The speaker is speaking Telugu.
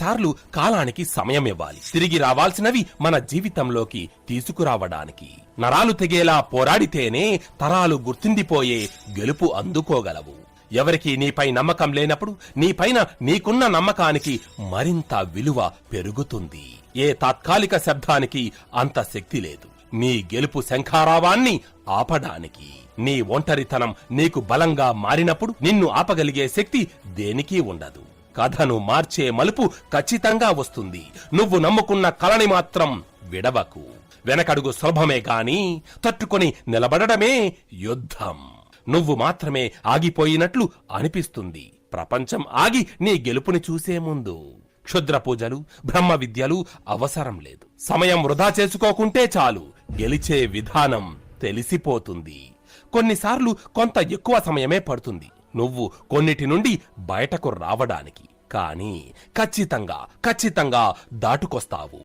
కొన్నిసార్లు కాలానికి సమయం ఇవ్వాలి. తిరిగి రావాల్సినవి మన జీవితంలోకి తీసుకురావడానికి. నరాలు తెగేలా పోరాడితేనే తరాలు గుర్తిందిపోయే గెలుపు అందుకోగలవు. ఎవరికి నీపై నమ్మకం లేనప్పుడు నీపైన నీకున్న నమ్మకానికి మరింత విలువ పెరుగుతుంది. ఏ తాత్కాలిక శబ్దానికి అంత శక్తి లేదు. నీ గెలుపు శంఖారావాన్ని ఆపడానికి. నీ ఒంటరితనం నీకు బలంగా మారినప్పుడు నిన్ను ఆపగలిగే శక్తి దేనికి ఉండదు. కథను మార్చే మలుపు ఖచ్చితంగా వస్తుంది. నువ్వు నమ్ముకున్న కలని మాత్రం విడవకు. వెనకడుగు సులభమే గాని తట్టుకొని నిలబడమే యుద్ధం. నువ్వు మాత్రమే ఆగిపోయినట్లు అనిపిస్తుంది. ప్రపంచం ఆగి నీ గెలుపుని చూసే ముందు. క్షుద్ర పూజలు బ్రహ్మ విద్యలు అవసరం లేదు. సమయం వృధా చేసుకోకుంటే చాలు. గెలిచే విధానం తెలిసిపోతుంది. కొన్నిసార్లు కొంత ఎక్కువ సమయమే పడుతుంది. నువ్వు కొన్నిటి నుండి బయటకు రావడానికి కానీ ఖచ్చితంగా ఖచ్చితంగా దాటుకొస్తావు.